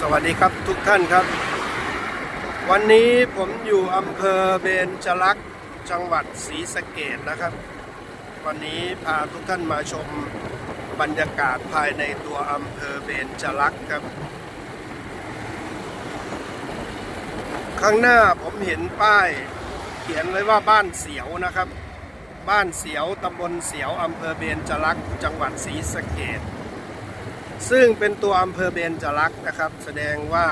สวัสดีครับทุกท่านครับ วันนี้ผมอยู่อำเภอเบญจลักษ์จังหวัดศรีสะเกดนะครับ วันนี้พาทุกท่านมาชมบรรยากาศภายในตัวอำเภอเบญจลักษ์ครับ ข้างหน้าผมเห็นป้าย เขียนไว้ว่าบ้านเสียวนะครับ บ้านเสียวตำบลเสียวอำเภอเบญจลักษ์จังหวัดศรีสะเกด ซึ่งเป็นตัวอำเภอเบญจลักษ์นะครับ แสดงว่า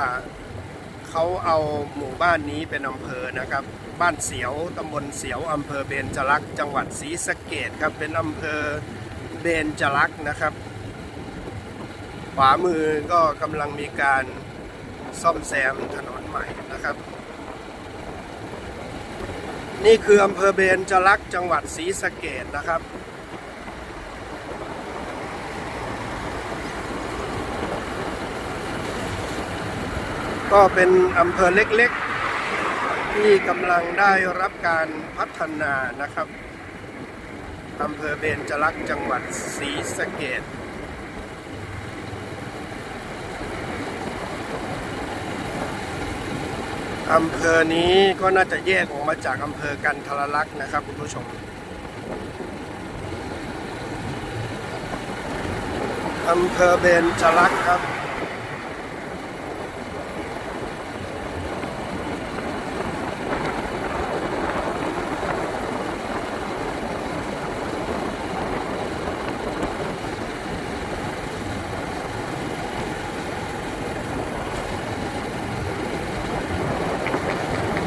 เขาเอาหมู่บ้านนี้เป็นอำเภอนะครับ บ้านเสียวตำบลเสียวอำเภอเบญจลักษ์จังหวัดศรีสะเกดครับเป็นอำเภอเบญจลักษ์นะครับ ขวามือก็กำลังมีการซ่อมแซมถนนใหม่นะครับ นี่คืออำเภอเบญจลักษ์จังหวัดศรีสะเกดนะครับ ก็เป็นอำเภอเล็กๆ ที่กำลังได้รับการพัฒนานะครับอำเภอเบญจลักษ์จังหวัดศรีสะเกดอำเภอนี้ก็น่าจะแยกออกมาจากอำเภอกันทรลักษณ์นะครับคุณผู้ชม อำเภอเบญจลักษ์ครับ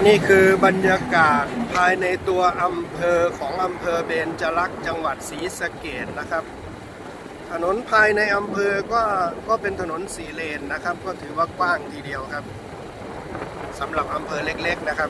นี่คือบรรยากาศภายในตัวอำเภอของอำเภอเบญจลักษ์จังหวัดศรีสะเกดนะครับ ถนนภายในอำเภอก็ก็เป็นถนนสี่เลนนะครับ ก็ถือว่ากว้างทีเดียวครับสำหรับอำเภอเล็กๆนะครับ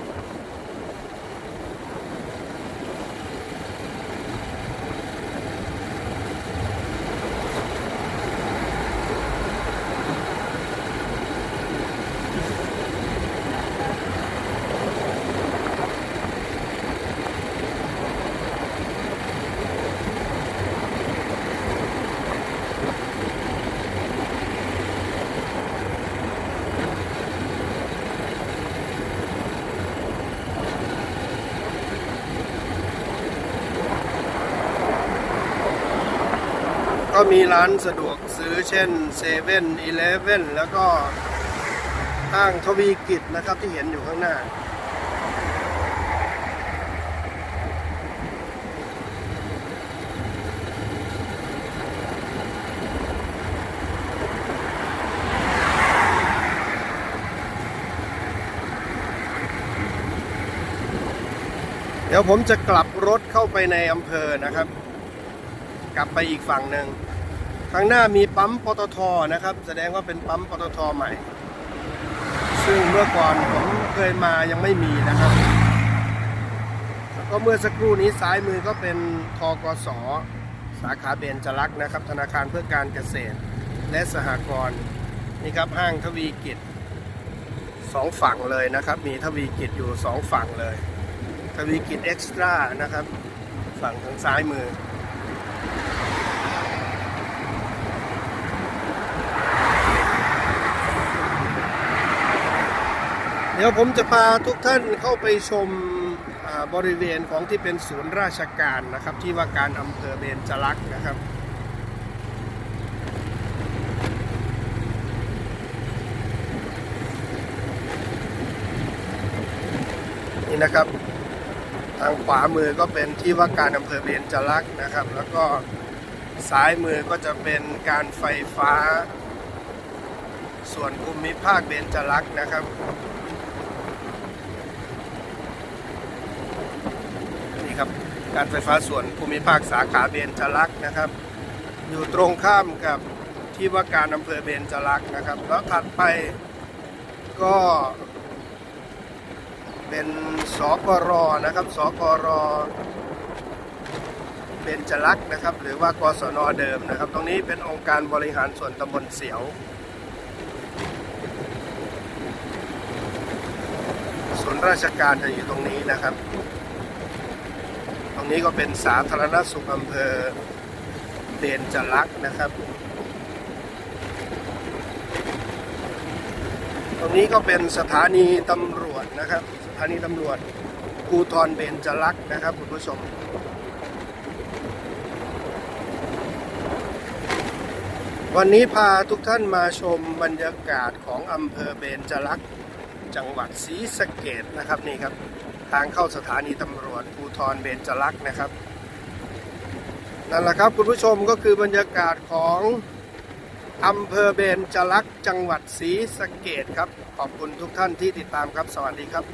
ก็มีร้านสะดวกซื้อเช่นเซเว่นอีเลฟเว่นแล้วก็ห้างทวีกิจนะครับที่เห็นอยู่ข้างหน้า เดี๋ยวผมจะกลับรถเข้าไปในอำเภอนะครับ กลับไปอีกฝั่งหนึ่ง ข้างหน้ามีปั๊มปตทนะครับ แสดงว่าเป็นปั๊มปตทใหม่ ซึ่งเมื่อก่อนผมเคยมายังไม่มีนะครับ แล้วก็เมื่อสักครู่นี้ซ้ายมือก็เป็นทกสสาขาเบญจลักษณ์นะครับ ธนาคารเพื่อการเกษตร และสหกรณ์นี่ครับห้างทวีกิจสองฝั่งเลยนะครับ มีทวีกิจอยู่สองฝั่งเลย ทวีกิจเอ็กซ์ตร้านะครับ ฝั่งทางซ้ายมือ เดี๋ยวผมจะพาทุกท่านเข้าไปชมบริเวณของที่เป็นศูนย์ราชการนะครับ ที่ว่าการอำเภอเบญจลักษณ์นะครับนี่นะครับ ทางขวามือก็เป็นที่ว่าการอำเภอเบญจลักษณ์นะครับ แล้วก็ซ้ายมือก็จะเป็นการไฟฟ้า ส่วนภูมิภาคเบญจลักษณ์นะครับ ครับ การไฟฟ้าส่วนภูมิภาคสาขาเบญจลักษ์นะครับ อยู่ตรงข้ามกับที่ว่าการอำเภอเบญจลักษ์นะครับ แล้วถัดไปก็เป็นสกรนะครับสกรเบญจลักษ์นะครับ หรือว่ากศนเดิมนะครับ ตรงนี้เป็นองค์การบริหารส่วนตำบลเสียว ส่วนราชการจะอยู่ตรงนี้นะครับ ตรงนี้ก็เป็นสาธารณสุขอำเภอเบญจลักษ์นะครับ ตรงนี้ก็เป็นสถานีตำรวจนะครับ สถานีตำรวจภูทรเบญจลักษ์นะครับคุณผู้ชมวันนี้พาทุกท่านมาชมบรรยากาศของอำเภอเบญจลักษ์จังหวัดศรีสะเกดนะครับนี่ครับ ทางเข้าสถานีตำรวจภูทรเบญจลักษ์นะครับนั่นแหละครับคุณผู้ชมก็คือบรรยากาศของอำเภอเบญจลักษ์จังหวัดศรีสะเกดครับ ขอบคุณทุกท่านที่ติดตามครับ สวัสดีครับ